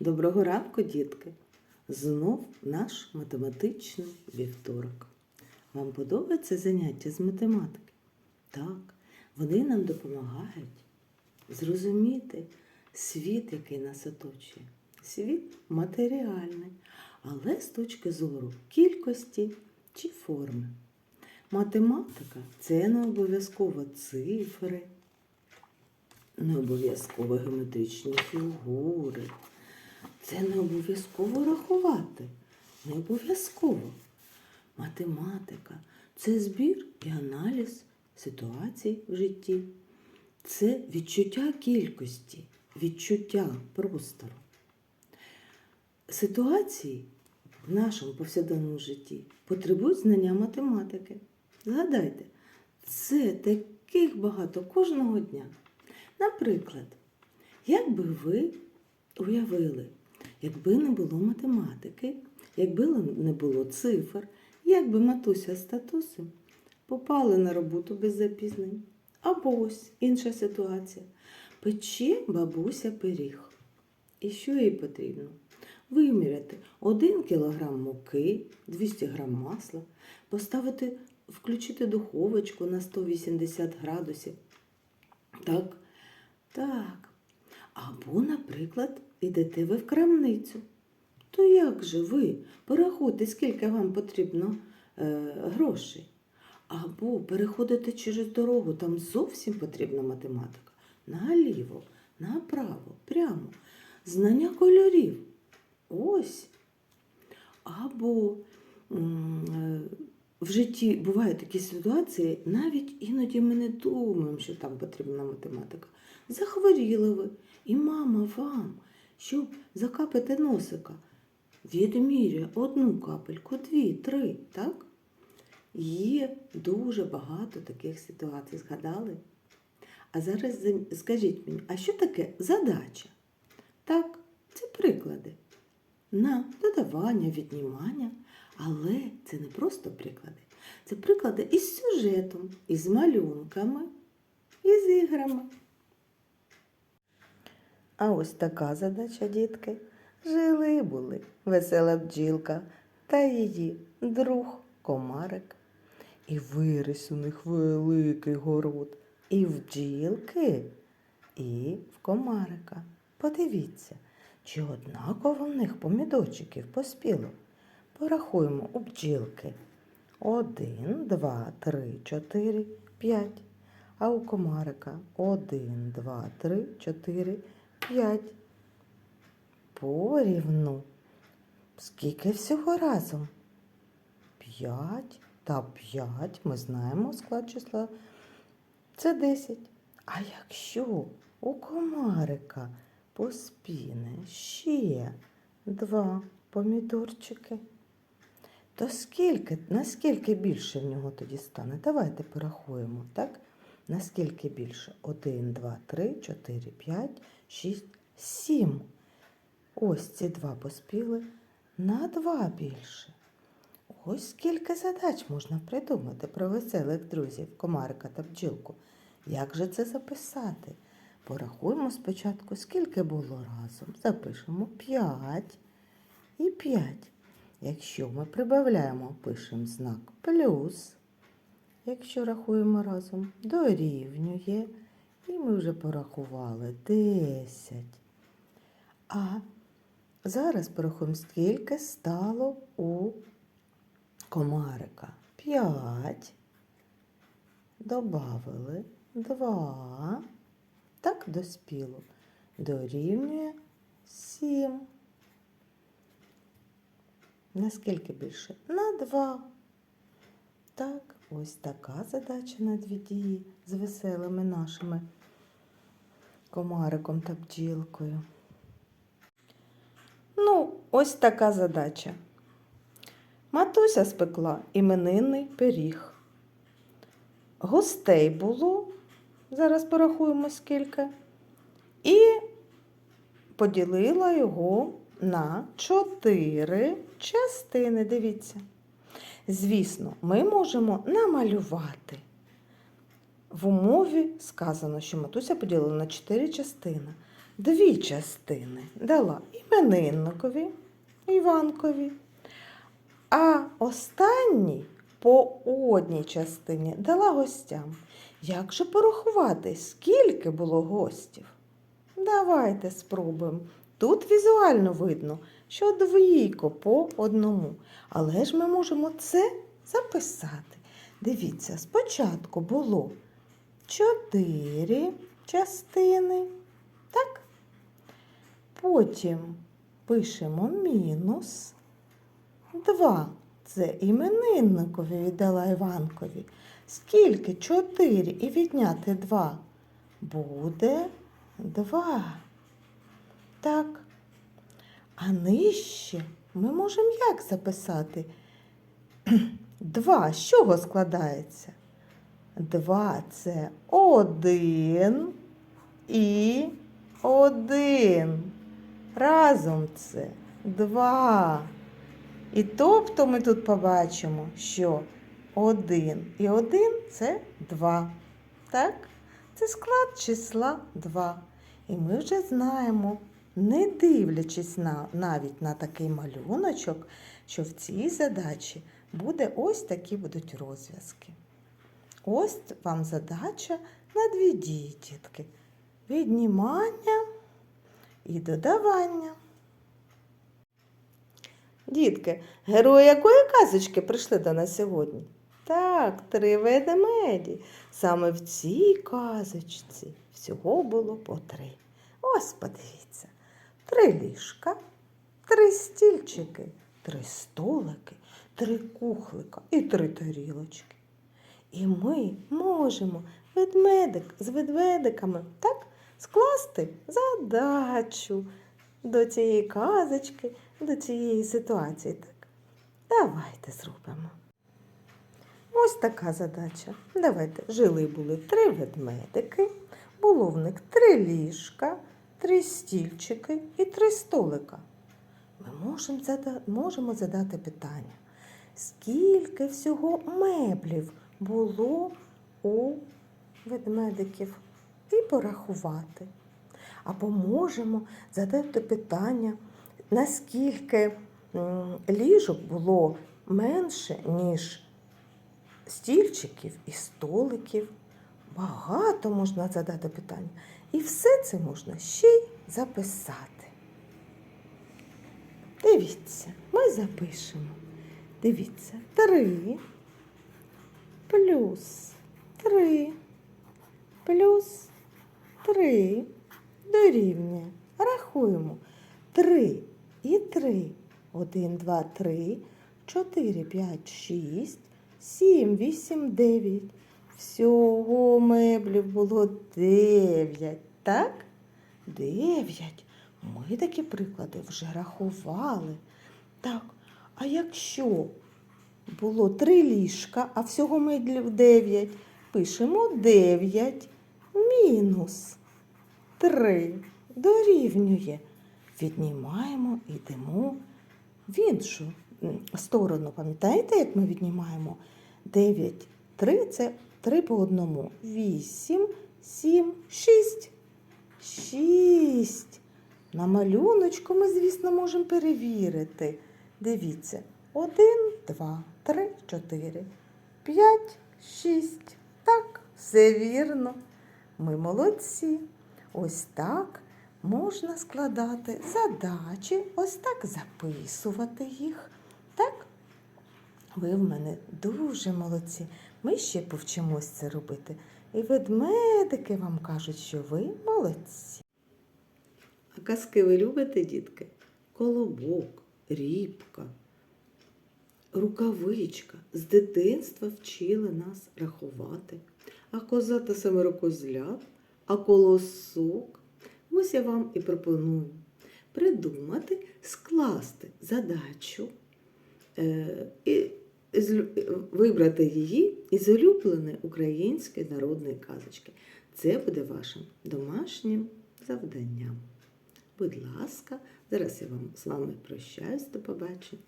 Доброго ранку, дітки! Знов наш математичний вівторок. Вам подобається заняття з математики? Так, вони нам допомагають зрозуміти світ, який нас оточує. Світ матеріальний, але з точки зору кількості чи форми. Математика це не обов'язково цифри, не обов'язково геометричні фігури. Це не обов'язково рахувати. Не обов'язково. Математика це збір і аналіз ситуацій в житті. Це відчуття кількості, відчуття простору. Ситуації в нашому повсякденному житті потребують знання математики. Згадайте, це таких багато кожного дня. Наприклад, як би ви уявили, якби не було математики, якби не було цифр, як би матуся з татусем попали на роботу без запізнень. Або ось інша ситуація. Пече бабуся пиріг. І що їй потрібно? Виміряти 1 кг муки, 200 г масла, поставити, включити духовочку на 180 градусів. Так, так. Або, наприклад, ідете ви в крамницю. То як же ви порахуйте, скільки вам потрібно е, грошей? Або переходите через дорогу, там зовсім потрібна математика. Наліво, направо, прямо. Знання кольорів. Ось. Або е, в житті бувають такі ситуації, навіть іноді ми не думаємо, що там потрібна математика. Захворіли ви, і мама вам, щоб закапати носика, відмірює одну капельку, дві, три, так? Є дуже багато таких ситуацій, згадали? А зараз скажіть мені, а що таке задача? Так, це приклади на додавання, віднімання, але це не просто приклади. Це приклади із сюжетом, із малюнками, із іграми. А ось така задача, дітки. Жили були весела бджілка та її друг комарик. І виріс у них великий город. І в бджілки, і в комарика. Подивіться, чи однаково в них помідорчиків поспіло. Порахуємо у бджілки. Один, два, три, чотири, п'ять. А у комарика один, два, три, чотири, п'ять. Порівну. Скільки всього разом? П'ять та п'ять. Ми знаємо склад числа. Це десять. А якщо у комарика поспіне ще два помідорчики, то скільки, наскільки більше в нього тоді стане? Давайте порахуємо, так? Наскільки більше? Один, два, три, чотири, п'ять, шість, сім. Ось ці два поспіли на два більше. Ось скільки задач можна придумати про веселих друзів, комарика та бджілку. Як же це записати? Порахуємо спочатку, скільки було разом. Запишемо 5 і 5. Якщо ми прибавляємо, пишемо знак плюс. Якщо рахуємо разом, дорівнює. І ми вже порахували 10. А зараз порахуємо, скільки стало у комарика. 5. Добавили 2. Так доспіло. Дорівнює 7. Наскільки більше? На 2. Так, ось така задача на дві дії з веселими нашими комариком та бджілкою. Ну, ось така задача. Матуся спекла іменинний пиріг. Гостей було, зараз порахуємо скільки, і поділила його на чотири частини. Дивіться. Звісно, ми можемо намалювати. В умові сказано, що матуся поділила на чотири частини. дві частини. Дала іменинникові Іванкові. А останній по одній частині дала гостям. Як же порахувати, скільки було гостів? Давайте спробуємо. Тут візуально видно, що двійко по одному. Але ж ми можемо це записати. Дивіться, спочатку було чотири частини. Так? Потім пишемо мінус. Два. Це іменинникові віддала Іванкові. Скільки? Чотири і відняти два. Буде два. Так. А нижче ми можемо як записати? Два з чого складається? Два це один і один. Разом це два. І тобто ми тут побачимо, що один і один це два. Так? Це склад числа 2. І ми вже знаємо, не дивлячись на, навіть на такий малюночок, що в цій задачі буде ось такі будуть розв'язки. Ось вам задача на дві дії, дітки. Віднімання і додавання. Дітки, герої якої казочки прийшли до нас сьогодні? Так, три ведмеді. Саме в цій казочці всього було по три. Ось подивіться. Три ліжка, три стільчики, три столики, три кухлика і три тарілочки. І ми можемо ведмедик з ведмедиками так скласти задачу до цієї казочки, до цієї ситуації. Так, давайте зробимо. Ось така задача. Давайте жили були три ведмедики, було в них три ліжка, три стільчики і три столика. Ми можемо, зада... можемо задати питання, скільки всього меблів було у ведмедиків і порахувати. Або можемо задати питання, наскільки ліжок було менше, ніж стільчиків і столиків. Багато можна задати питання. І все це можна ще й записати. Дивіться, ми запишемо. Дивіться, три плюс три плюс три дорівнює. Рахуємо. Три і три. Один, два, три, чотири, п'ять, шість, сім, вісім, дев'ять. Всього меблів було дев'ять, так? Дев'ять. Ми такі приклади вже рахували. Так, а якщо було три ліжка, а всього меблів дев'ять, пишемо дев'ять мінус три дорівнює. Віднімаємо, йдемо в іншу сторону. Пам'ятаєте, як ми віднімаємо? 9, 3 це 3 по одному. 8, 7, 6. 6. На малюночку ми, звісно, можемо перевірити. Дивіться. 1, 2, 3, 4, 5, 6. Так, все вірно. Ми молодці. Ось так можна складати задачі, ось так записувати їх. Так? Ви в мене дуже молодці. Ми ще повчимось це робити. І ведмедики вам кажуть, що ви молодці. А казки ви любите, дітки? Колобок, рібка, рукавичка. З дитинства вчили нас рахувати. А коза та семерокозлят, а колосок. Ось я вам і пропоную придумати, скласти задачу е, і вибрати її із улюбленої української народної казочки. Це буде вашим домашнім завданням. Будь ласка, зараз я вам з вами прощаюсь. До побачення.